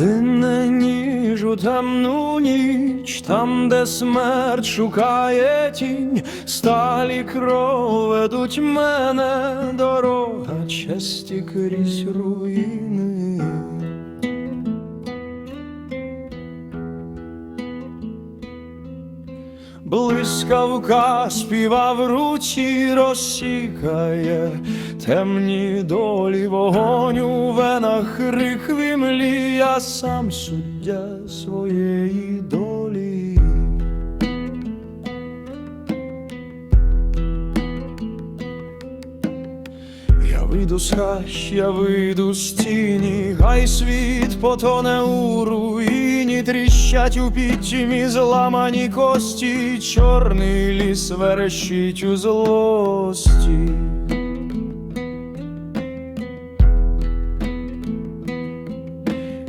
Лине ніж у темну ніч, там, де смерть шукає тінь, сталі кров ведуть мене, дорога честі крізь руїни. Блискавка співа в розсікає темні долі вогонь у венах рик млі, я сам суддя своєї вийду з хащ, я вийду з тіні, хай світ потоне у руїні, тріщать у пітьмі зламані кості, чорний ліс верещить у злості.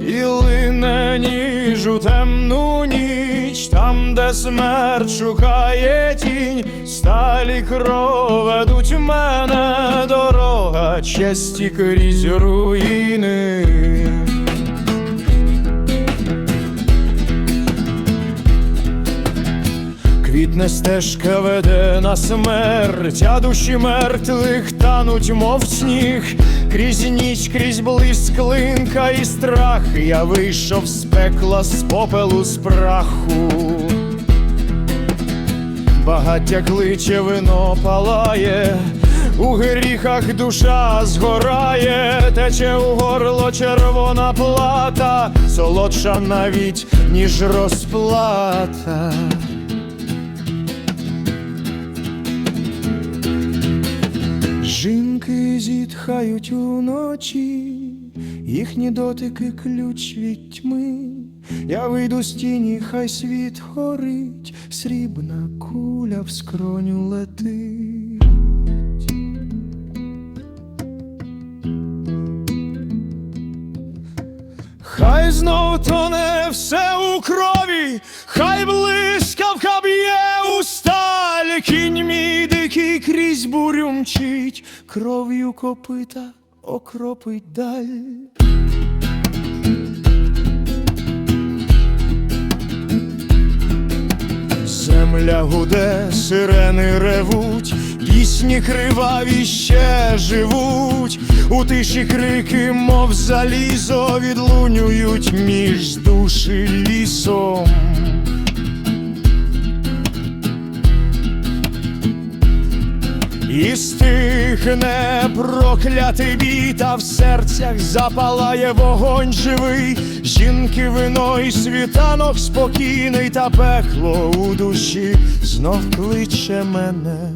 І ніж у темну ніч, там, де смерть шукає тінь, сталі кроведуть мене дорога честі крізь руїни. Квітне стежка веде на смерть, а душі мертвих тануть, мов сніг, крізь ніч, крізь блиск, клинка і страх. Я вийшов з пекла, з попелу, з праху. Багаття кличе, вино палає, у гріхах душа згорає, тече у горло червона плата, солодша навіть, ніж розплата. Зітхають уночі, їхні дотики ключ від тьми. Я вийду з тіні, хай світ горить, срібна куля в скроню летить. Хай знов тоне все у крові, хай крізь бурю мчить, кров'ю копита окропить даль. Земля гуде, сирени ревуть, пісні криваві ще живуть, у тиші крики, мов залізо, відлунюють між душі лісом. І стихне проклятий бій, та в серцях запалає вогонь живий, жінки вино і світанок спокійний, та пекло у душі знов кличе мене.